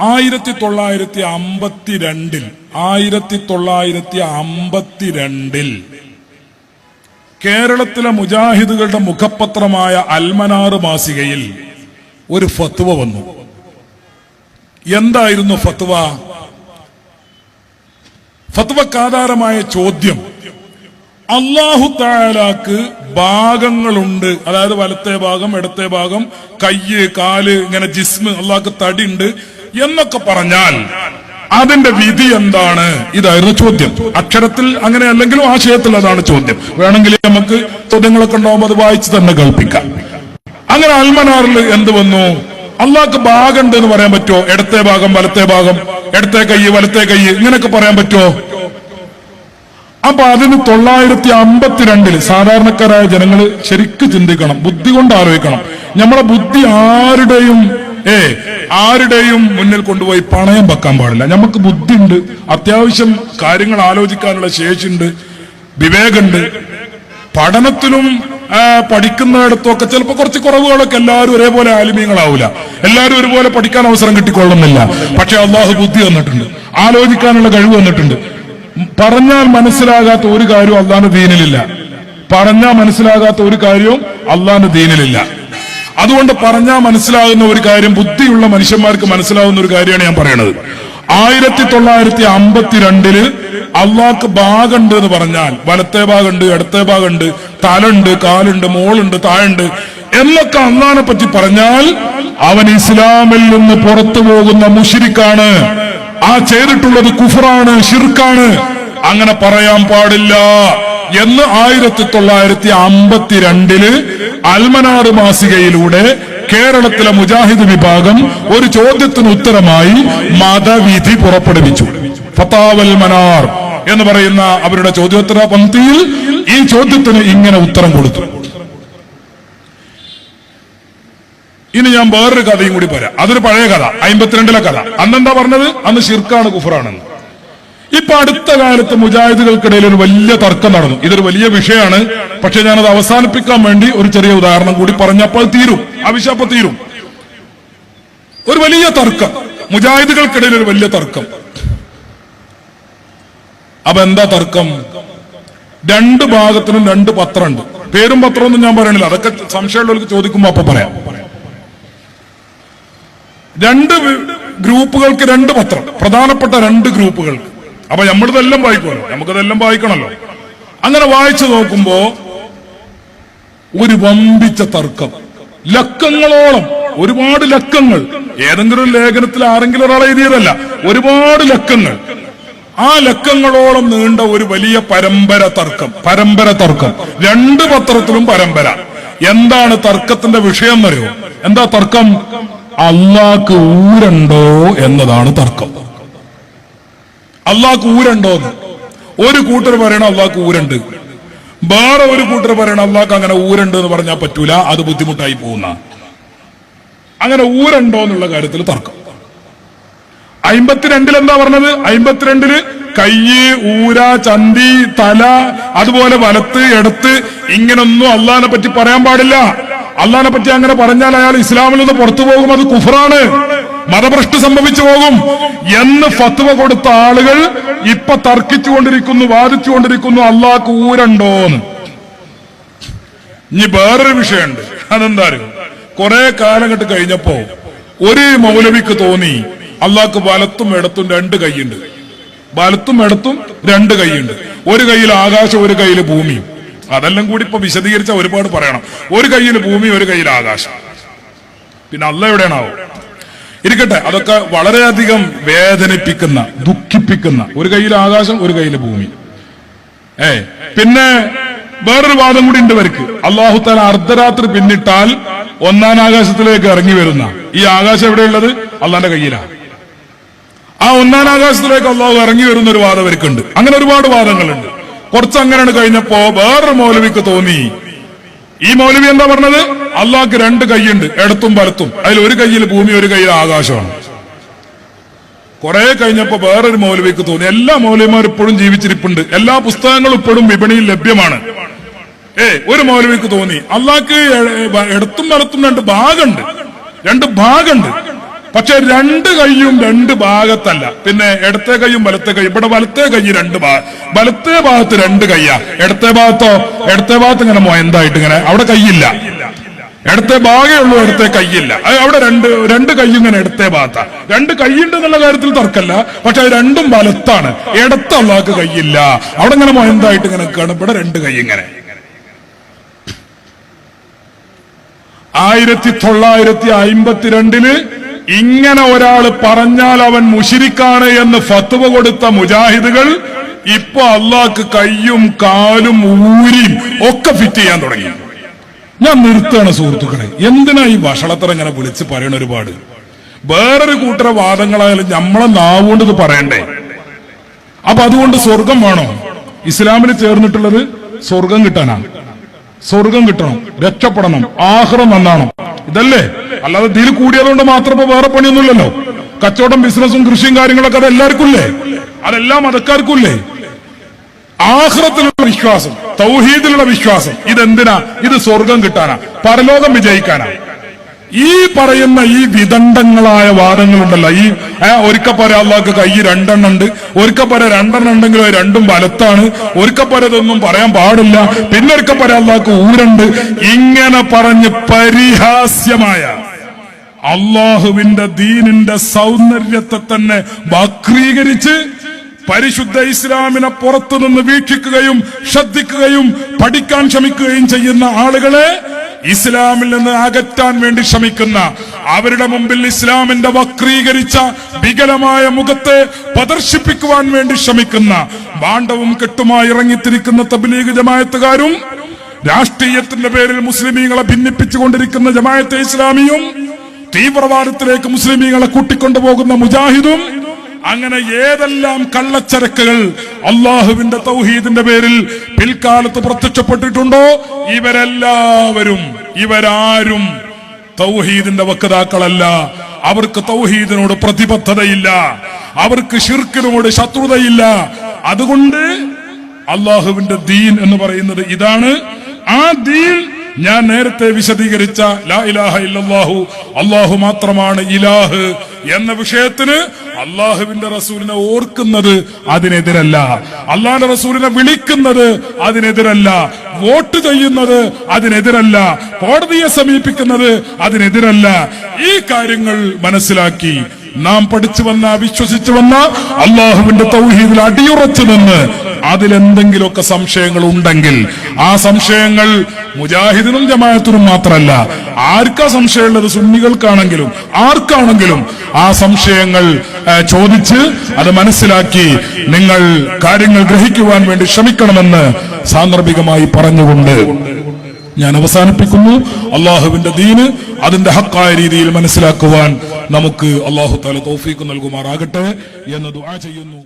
ആയിരത്തി തൊള്ളായിരത്തി അമ്പത്തിരണ്ടിൽ ആയിരത്തി തൊള്ളായിരത്തി അമ്പത്തിരണ്ടിൽ കേരളത്തിലെ മുജാഹിദുകളുടെ മുഖപത്രമായ അൽമനാറ് മാസികയിൽ ഒരു ഫത്വ വന്നു. എന്തായിരുന്നു ഫത്വ? ഫത്വക്കാധാരമായ ചോദ്യം. അള്ളാഹു താലാക്ക് ഭാഗങ്ങളുണ്ട്. അതായത് വലത്തെ ഭാഗം ഇടത്തെ ഭാഗം കയ്യ് കാൽ ഇങ്ങനെ ജിസ്മ് അള്ളാഹ്ക്ക് തടിയുണ്ട് എന്നൊക്കെ പറഞ്ഞാൽ അതിന്റെ വിധി എന്താണ്? ഇതായിരുന്നു ചോദ്യം. അക്ഷരത്തിൽ അങ്ങനെ അല്ലെങ്കിലും ആശയത്തിൽ അതാണ് ചോദ്യം. വേണമെങ്കിൽ നമുക്ക് ചോദ്യങ്ങളൊക്കെ ഉണ്ടാവുമ്പോൾ അത് വായിച്ച് തന്നെ കേൾപ്പിക്കാം. അങ്ങനെ അൽമനാറിൽ എന്ത് വന്നു? അള്ളാഹ്ക്ക് ഭാഗമുണ്ട് എന്ന് പറയാൻ പറ്റുമോ? ഇടത്തെ ഭാഗം വലത്തെ ഭാഗം ഇടത്തെ കൈ വലത്തെ കൈ ഇങ്ങനെയൊക്കെ പറയാൻ പറ്റുമോ? അപ്പൊ അതിന് തൊള്ളായിരത്തി അമ്പത്തിരണ്ടിൽ സാധാരണക്കാരായ ജനങ്ങൾ ശരിക്ക് ചിന്തിക്കണം ബുദ്ധി കൊണ്ട് ആലോചിക്കണം. നമ്മളെ ബുദ്ധി ആരുടെയും ഏ ആരുടെയും മുന്നിൽ കൊണ്ടുപോയി പണയം വെക്കാൻ പാടില്ല. നമുക്ക് ബുദ്ധിയുണ്ട് അത്യാവശ്യം കാര്യങ്ങൾ ആലോചിക്കാനുള്ള ശേഷിയുണ്ട് വിവേകമുണ്ട്. പഠനത്തിലും പഠിക്കുന്നിടത്തും പഠിക്കുന്നിടത്തൊക്കെ ചിലപ്പോൾ കുറച്ച് കുറവുകളൊക്കെ എല്ലാവരും ഒരേപോലെ ആലിമ്യങ്ങളാവില്ല എല്ലാവരും ഒരുപോലെ പഠിക്കാൻ അവസരം കിട്ടിക്കൊള്ളുന്നില്ല. പക്ഷെ അള്ളാഹു ബുദ്ധി വന്നിട്ടുണ്ട് ആലോചിക്കാനുള്ള കഴിവ് വന്നിട്ടുണ്ട് പറഞ്ഞാൽ മനസ്സിലാകാത്ത ഒരു കാര്യവും അള്ളാന്റെ ദീനിലില്ല. പറഞ്ഞാൽ മനസ്സിലാകാത്ത ഒരു കാര്യവും അള്ളാന്റെ ദീനിലില്ല. അതുകൊണ്ട് പറഞ്ഞാൽ മനസ്സിലാകുന്ന ഒരു കാര്യം ബുദ്ധിയുള്ള മനുഷ്യന്മാർക്ക് മനസ്സിലാകുന്ന ഒരു കാര്യമാണ് ഞാൻ പറയണത്. ആയിരത്തി തൊള്ളായിരത്തി അമ്പത്തിരണ്ടിൽ അള്ളാഹ്ക്ക് ഭാഗുണ്ട് എന്ന് പറഞ്ഞാൽ വലത്തെ ഭാഗുണ്ട് ഇടത്തെ ഭാഗുണ്ട് തലുണ്ട് കാലുണ്ട് മോളുണ്ട് താഴുണ്ട് എന്നൊക്കെ അള്ളാഹിനെ പറ്റി പറഞ്ഞാൽ അവൻ ഇസ്ലാമിൽ നിന്ന് പുറത്തു പോകുന്ന മുഷിരിക്കാണ്. ആ ചെയ്തിട്ടുള്ളത് കുഫറാണ് ഷിർക്കാണ് അങ്ങനെ പറയാൻ പാടില്ല. എന്ന് ആയിരത്തി തൊള്ളായിരത്തി അമ്പത്തിരണ്ടിൽ അൽമനാട് മാസികയിലൂടെ കേരളത്തിലെ മുജാഹിദ് വിഭാഗം ഒരു ചോദ്യത്തിന് ഉത്തരമായി മതവിധി പുറപ്പെടുവിച്ചു. ഫത്താവൽ മനാർ എന്ന് പറയുന്ന അവരുടെ ചോദ്യോത്തര പങ്ക്തിയിൽ ഈ ചോദ്യത്തിന് ഇങ്ങനെ ഉത്തരം കൊടുത്തു. ഇനി ഞാൻ വേറൊരു കഥയും കൂടി പറയാം. അതൊരു പഴയ കഥ അമ്പത്തിരണ്ടിലെ കഥ. അന്നെന്താ പറഞ്ഞത്? അന്ന് ഷിർക്കാണ് കുഫറാണെന്ന്. ഇപ്പൊ അടുത്ത കാലത്ത് മുജാഹിദുകൾക്കിടയിൽ ഒരു വലിയ തർക്കം നടന്നു. ഇതൊരു വലിയ വിഷയമാണ്. പക്ഷെ ഞാനത് അവസാനിപ്പിക്കാൻ വേണ്ടി ഒരു ചെറിയ ഉദാഹരണം കൂടി പറഞ്ഞപ്പോൾ തീരും. ആവശ്യപ്പോ തീരും. ഒരു വലിയ തർക്കം. മുജാഹിദുകൾക്കിടയിൽ ഒരു വലിയ തർക്കം. അപ്പൊ എന്താ തർക്കം? രണ്ട് ഭാഗത്തിനും രണ്ട് പത്രമുണ്ട്. പേരും പത്രമൊന്നും ഞാൻ പറയണില്ല. അതൊക്കെ സംശയമുള്ളവർക്ക് ചോദിക്കുമ്പോ അപ്പൊ പറയാം. രണ്ട് ഗ്രൂപ്പുകൾക്ക് രണ്ട് പത്രം. പ്രധാനപ്പെട്ട രണ്ട് ഗ്രൂപ്പുകൾക്ക്. അപ്പൊ നമ്മളിതെല്ലാം വായിക്കുമല്ലോ. നമുക്കതെല്ലാം വായിക്കണല്ലോ അങ്ങനെ വായിച്ചു നോക്കുമ്പോ ഒരു വമ്പിച്ച തർക്കം. ലക്കങ്ങളോളം ഒരുപാട് ലക്കങ്ങൾ. ഏതെങ്കിലും ഒരു ലേഖനത്തിൽ ആരെങ്കിലും ഒരാൾ എഴുതിയതല്ല. ഒരുപാട് ലക്കങ്ങൾ. ആ ലക്കങ്ങളോളം നീണ്ട ഒരു വലിയ പരമ്പര തർക്കം. പരമ്പര തർക്കം. രണ്ട് പത്രത്തിലും പരമ്പര. എന്താണ് തർക്കത്തിന്റെ വിഷയം എന്നറിയോ? എന്താ തർക്കം? അള്ളാക്ക് ഊരണ്ടോ എന്നതാണ് തർക്കം. അള്ളാഹ്ക്ക് ഊരണ്ടോന്ന് ഒരു കൂട്ടർ പറയണ അള്ളാഹ്ക്ക് ഊരുണ്ട്. വേറെ ഒരു കൂട്ടർ പറയണ അള്ളാഹ്ക്ക് അങ്ങനെ ഊരുണ്ട് എന്ന് പറഞ്ഞാൽ പറ്റൂല. അത് ബുദ്ധിമുട്ടായി പോകുന്ന. അങ്ങനെ ഊരുണ്ടോ എന്നുള്ള കാര്യത്തിൽ തർക്കം. അമ്പത്തിരണ്ടിൽ എന്താ പറഞ്ഞത്? അമ്പത്തിരണ്ടിൽ കയ്യ് ഊര ചന്തി തല അതുപോലെ വലത്ത് എടുത്ത് ഇങ്ങനൊന്നും അള്ളഹാനെ പറ്റി പറയാൻ പാടില്ല. അള്ളഹാനെ പറ്റി അങ്ങനെ പറഞ്ഞാൽ അയാൾ ഇസ്ലാമിൽ നിന്ന് പുറത്തു പോകും. അത് കുഫറാണ്. മതഭ്രഷ്ട് സംഭവിച്ചു പോകും എന്ന് ഫത്വ കൊടുത്ത ആളുകൾ ഇപ്പൊ തർക്കിച്ചുകൊണ്ടിരിക്കുന്നു വാദിച്ചുകൊണ്ടിരിക്കുന്നു അള്ളാഹ് ഊരണ്ടോന്ന്. ഇനി വേറൊരു വിഷയമുണ്ട്. അതെന്താ അറിയോ കുറെ കാലഘട്ടം കഴിഞ്ഞപ്പോ ഒരു മൗലവിക്ക് തോന്നി അള്ളാഹ്ക്ക് വലത്തും ഇടത്തും രണ്ട് കൈയുണ്ട്. വലത്തും ഇടത്തും രണ്ട് കൈയുണ്ട്. ഒരു കയ്യിൽ ആകാശം ഒരു കയ്യിൽ ഭൂമി. അതെല്ലാം കൂടി ഇപ്പൊ വിശദീകരിച്ച ഒരുപാട് പറയണം. ഒരു കയ്യിൽ ഭൂമി ഒരു കയ്യിൽ ആകാശം. പിന്നെ അല്ല എവിടെയാണാവോ? ഇരിക്കട്ടെ അതൊക്കെ വളരെയധികം വേദനിപ്പിക്കുന്ന ദുഃഖിപ്പിക്കുന്ന ഒരു കയ്യിൽ ആകാശം ഒരു കയ്യിൽ ഭൂമി. ഏ പിന്നെ വേറൊരു വാദം കൂടി ഉണ്ട് വർക്ക് അള്ളാഹു താല അർദ്ധരാത്രി പിന്നിട്ടാൽ ഒന്നാം ആകാശത്തിലേക്ക് ഇറങ്ങി വരുന്ന. ഈ ആകാശം എവിടെയുള്ളത്? അള്ളാന്റെ കയ്യിലാണ് ആ ഒന്നാം ആകാശത്തിലേക്ക് അള്ളാഹു ഇറങ്ങി വരുന്ന ഒരു വാദം ഇവർക്കുണ്ട്. അങ്ങനെ ഒരുപാട് വാദങ്ങളുണ്ട്. കുറച്ച് അങ്ങനെയാണ് കഴിഞ്ഞപ്പോ വേറൊരു മൗലവിക്ക് തോന്നി. ഈ മൗലവി എന്താ പറഞ്ഞത്? അള്ളാഹ്ക്ക് രണ്ട് കൈയുണ്ട് ഇടത്തും വലത്തും അതിൽ ഒരു കൈയിൽ ഭൂമി ഒരു കൈയിൽ ആകാശമാണ്. കുറെ കഴിഞ്ഞപ്പോ വേറൊരു മൗലവിക്ക് തോന്നി. എല്ലാ മൗലവിമാരും ഇപ്പോഴും ജീവിച്ചിരിപ്പുണ്ട്. എല്ലാ പുസ്തകങ്ങളും ഇപ്പോഴും വിപണിയിൽ ലഭ്യമാണ്. ഏ ഒരു മൗലവിക്ക് തോന്നി. അള്ളാഹ്ക്ക് എടുത്തും വലത്തും രണ്ട് ഭാഗമുണ്ട്. രണ്ട് ഭാഗമുണ്ട്. പക്ഷെ രണ്ട് കൈയും രണ്ട് ഭാഗത്തല്ല. പിന്നെ ഇടത്തെ കൈയും വലത്തെ കൈ ഇവിടെ വലത്തെ കൈ രണ്ട് ഭാഗം വലത്തെ ഭാഗത്ത് രണ്ട് കൈയാ. ഇടത്തെ ഭാഗത്തോ? ഇടത്തെ ഭാഗത്ത് ഇങ്ങനെ മൊയന്തായിട്ട് ഇങ്ങനെ? അവിടെ കൈയില്ല. ഇടത്തെ ഭാഗേ ഉള്ളൂ ഇടത്തെ കൈയില്ല. അവിടെ രണ്ട് രണ്ട് കൈ ഇങ്ങനെ ഇടത്തെ ഭാഗത്താ. രണ്ട് കൈയുണ്ട് എന്നുള്ള കാര്യത്തിൽ തർക്കല്ല. പക്ഷെ അത് രണ്ടും വലത്താണ്. ഇടത്ത അള്ളാക്ക് കൈയില്ല. അവിടെ ഇങ്ങനെ മൊയന്തായിട്ട് ഇങ്ങനെ കാണും ഇവിടെ രണ്ട് കൈ ഇങ്ങനെ. ആയിരത്തി തൊള്ളായിരത്തി അയിമ്പത്തിരണ്ടിൽ ഇങ്ങനെ ഒരാൾ പറഞ്ഞാൽ അവൻ മുഷിരിക്കാണ് എന്ന് ഫത്വ കൊടുത്ത മുജാഹിദുകൾ ഇപ്പൊ അള്ളാക്ക് കയ്യും കാലും ഊരിയും ഒക്കെ ഫിറ്റ് ചെയ്യാൻ തുടങ്ങി. ഞാൻ നിർത്തുകയാണ് സുഹൃത്തുക്കളെ. എന്തിനാ ഈ വഷളത്തരം ഇങ്ങനെ വിളിച്ച് പറയണ ഒരുപാട്? വേറൊരു കൂട്ടര വാദങ്ങളായാലും നമ്മളെ നാവുകൊണ്ട് ഇത് പറയണ്ടേ? അപ്പൊ അതുകൊണ്ട് സ്വർഗം വേണോ? ഇസ്ലാമിൽ ചേർന്നിട്ടുള്ളത് സ്വർഗം കിട്ടാനാണ് സ്വർഗം കിട്ടണം രക്ഷപ്പെടണം ആഹ്റം നന്നാണം ഇതല്ലേ? അല്ലാതെ ഇതിൽ കൂടിയതുകൊണ്ട് മാത്രം ഇപ്പൊ വേറെ പണിയൊന്നുമില്ലല്ലോ. കച്ചവടം ബിസിനസ്സും കൃഷിയും കാര്യങ്ങളൊക്കെ അത് എല്ലാവർക്കും ഇല്ലേ അതെല്ലാം മതക്കാർക്കും ഇല്ലേ ആഹ്റത്തിലുള്ള വിശ്വാസം തൗഹീദിലുള്ള വിശ്വാസം ഇതെന്തിനാ? ഇത് സ്വർഗം കിട്ടാനാ പരലോകം വിജയിക്കാനാ. ഈ പറയുന്ന ഈ വിദണ്ഡങ്ങളായ വാദങ്ങളുണ്ടല്ലോ ഈ ഒരുക്കപ്പര അള്ളാഹ്ക്ക് കൈ രണ്ടെണ്ണം ഉണ്ട് ഒരുക്കപ്പര രണ്ടെണ്ണം ഉണ്ടെങ്കിലും അത് രണ്ടും വലത്താണ് ഒരുക്കപ്പരതൊന്നും പറയാൻ പാടില്ല പിന്നെ ഒരുക്കപ്പര അള്ളാഹ്ക്ക് ഊരുണ്ട് ഇങ്ങനെ പറഞ്ഞ് പരിഹാസ്യമായ അള്ളാഹുവിന്റെ ദീനിന്റെ സൗന്ദര്യത്തെ തന്നെ വക്രീകരിച്ച് പരിശുദ്ധ ഇസ്ലാമിനെ പുറത്തുനിന്ന് വീക്ഷിക്കുകയും ശ്രദ്ധിക്കുകയും പഠിക്കാൻ ശ്രമിക്കുകയും ചെയ്യുന്ന ആളുകളെ ഇസ്ലാമിൽ നിന്ന് അകറ്റാൻ വേണ്ടി ശ്രമിക്കുന്ന അവരുടെ മുമ്പിൽ ഇസ്ലാമിന്റെ വക്രീകരിച്ച വികലമായ മുഖത്തെ പ്രദർശിപ്പിക്കുവാൻ വേണ്ടി ശ്രമിക്കുന്ന ബാണ്ഡവും കെട്ടുമായി ഇറങ്ങിത്തിരിക്കുന്ന തബ്ലീഗ് ജമായത്തുകാരും രാഷ്ട്രീയത്തിന്റെ പേരിൽ മുസ്ലിമീങ്ങളെ ഭിന്നിപ്പിച്ചുകൊണ്ടിരിക്കുന്ന ജമായത്തെ ഇസ്ലാമിയും തീവ്രവാദത്തിലേക്ക് മുസ്ലിമീങ്ങളെ കൂട്ടിക്കൊണ്ടുപോകുന്ന മുജാഹിദും അങ്ങനെ ഏതെല്ലാം കള്ളച്ചരക്കുകൾ അള്ളാഹുവിന്റെ തൗഹീദിന്റെ പേരിൽ പിൽക്കാലത്ത് പ്രത്യക്ഷപ്പെട്ടിട്ടുണ്ടോ? ഇവരെല്ലാവരും ഇവരാരും തൗഹീദിന്റെ വക്താക്കളല്ല. അവർക്ക് തൗഹീദിനോട് പ്രതിബദ്ധതയില്ല. അവർക്ക് ഷിർക്കിനോട് ശത്രുതയില്ല. അതുകൊണ്ട് അള്ളാഹുവിന്റെ ദീൻ എന്ന് പറയുന്നത് ഇതാണ്. ആ ദീൻ ഞാൻ നേരത്തെ വിശദീകരിച്ച ലാ ഇലാഹ ഇല്ലാഹു അള്ളാഹു മാത്രമാണ് ഇലാഹ് എന്ന വിഷയത്തിന് അള്ളാഹുവിന്റെ റസൂലിനെ ഓർക്കുന്നത് അതിനെതിരല്ല. അള്ളാഹിന്റെ റസൂലിനെ വിളിക്കുന്നത് അതിനെതിരല്ല. വോട്ട് ചെയ്യുന്നത് അതിനെതിരല്ല. കോടതിയെ സമീപിക്കുന്നത് അതിനെതിരല്ല. ഈ കാര്യങ്ങൾ മനസ്സിലാക്കി നാം പഠിച്ചു വന്ന വിശ്വസിച്ചു വന്ന അള്ളാഹുവിന്റെ തൗഹീദിൽ അടിയുറച്ചു നിന്ന് അതിലെന്തെങ്കിലുമൊക്കെ സംശയങ്ങൾ ഉണ്ടെങ്കിൽ ആ സംശയങ്ങൾ മുജാഹിദിനും ജമാഅത്തിനും മാത്രമല്ല. ആർക്കാ സംശയമുള്ളത് സുന്നികൾക്കാണെങ്കിലും ആർക്കാണെങ്കിലും ആ സംശയങ്ങൾ ചോദിച്ച് അത് മനസ്സിലാക്കി നിങ്ങൾ കാര്യങ്ങൾ ഗ്രഹിക്കുവാൻ വേണ്ടി ശ്രമിക്കണമെന്ന് സാന്ദർഭികമായി പറഞ്ഞുകൊണ്ട് ഞാൻ അവസാനിപ്പിക്കുന്നു. അള്ളാഹുവിന്റെ ദീന് അതിന്റെ ഹക്കായ രീതിയിൽ മനസ്സിലാക്കുവാൻ നമുക്ക് അള്ളാഹു താല തോഫീക്ക് നൽകുമാറാകട്ടെ എന്ന് ദുആ ചെയ്യുന്നു.